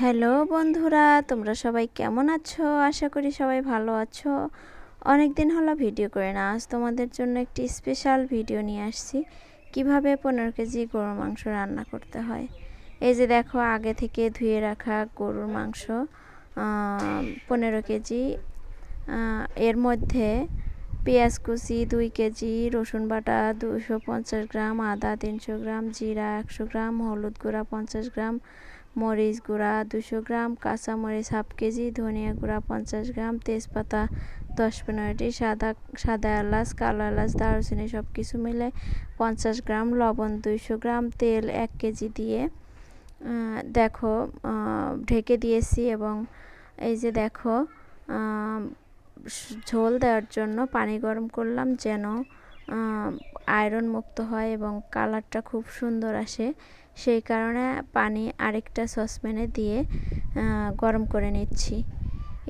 Hello বন্ধুরা, তোমরা সবাই কেমন আছো? আশা করি সবাই ভালো আছো। অনেক দিন হলো ভিডিও করে না, আজ তোমাদের জন্য একটি স্পেশাল ভিডিও নিয়ে আসছি। কীভাবে পনেরো কেজি গরুর মাংস রান্না করতে হয়? এই যে দেখো, আগে থেকে ধুয়ে রাখা গরুর মাংস পনেরো কেজি এর মধ্যে পেঁয়াজ কুচি দুই কেজি, রসুন বাটা দুশো পঞ্চাশ গ্রাম, আদা তিনশো গ্রাম, জিরা একশো গ্রাম, হলুদ গুঁড়া পঞ্চাশ গ্রাম মরিচ গুঁড়া দুশো গ্রাম কাঁচামরিচ হাফ কেজি, ধনিয়া গুঁড়া পঞ্চাশ গ্রাম, তেজপাতা দশ পনেরোটি, সাদা সাদা এলাচ, কালো এলাচ, দারুচিনি সব কিছু মিলে পঞ্চাশ গ্রাম, লবণ দুইশো গ্রাম, তেল এক কেজি দিয়ে দেখো ঢেকে দিয়েছি এবং এই যে দেখো ঝোল দেওয়ার জন্য পানি গরম করলাম যেন আয়রন মুক্ত হয় এবং কালারটা খুব সুন্দর আসে। সেই কারণে পানি আরেকটা সসপ্যানে দিয়ে গরম করে নিচ্ছি।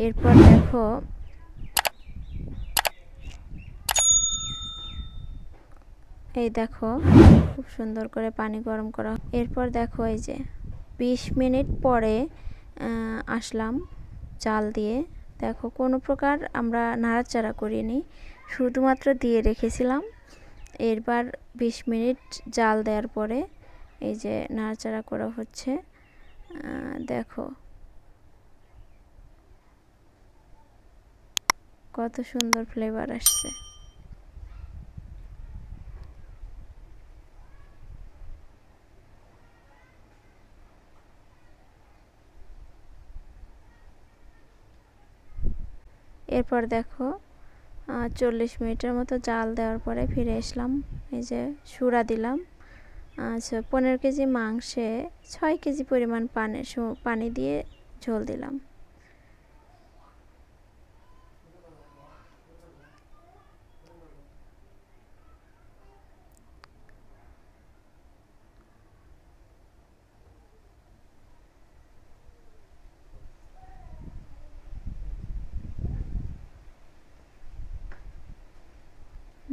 এরপর দেখো, এই দেখো, খুব সুন্দর করে পানি গরম করা এরপর দেখো এই যে, বিশ মিনিট পরে আসলাম চাল দিয়ে। দেখো কোনো প্রকার আমরা নাড়াচাড়া করিনি। শুধুমাত্র দিয়ে রেখেছিলাম। এরবার বিশ মিনিট জাল দেওয়ার পরে এই যে নাড়াচাড়া করা হচ্ছে দেখো। কত সুন্দর ফ্লেভার আসছে। এরপর দেখো চল্লিশ মিনিটের মতো জাল দেওয়ার পরে ফিরে এসলাম এই যে সুরা দিলাম। আচ্ছা পনেরো কেজি মাংসে ছয় কেজি পরিমাণ পানি পানি দিয়ে ঝোল দিলাম।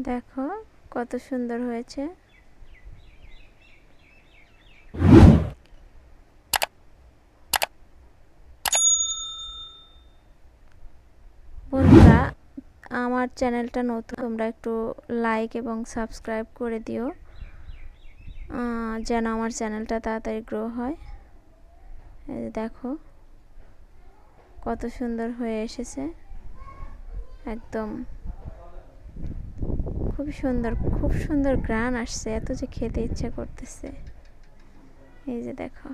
দেখো কত সুন্দর হয়েছে। বন্ধুরা, আমার চ্যানেলটা নতুন, তোমরা একটু লাইক এবং সাবস্ক্রাইব করে দিও যেন আমার চ্যানেলটা তাড়াতাড়ি গ্রো হয়। দেখো, কত সুন্দর হয়ে এসেছে, একদম। খুব সুন্দর খুব সুন্দর গ্রান আসছে এত যে খেতে ইচ্ছে করতেছে। এই যে দেখো।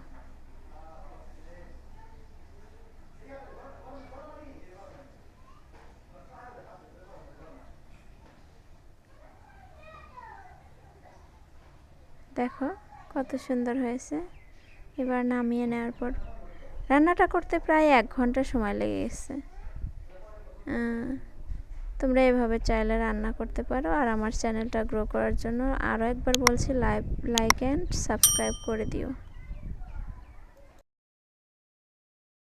দেখো কত সুন্দর হয়েছে। এবার নামিয়ে নেওয়ার পর রান্নাটা করতে প্রায় এক ঘণ্টা সময় লেগে গেছে। তোমরা এভাবে চাইলে রান্না করতে পারো। আর আমার চ্যানেলটা গ্রো করার জন্য আরও একবার বলছি লাইক লাইক অ্যান্ড সাবস্ক্রাইব করে দিও।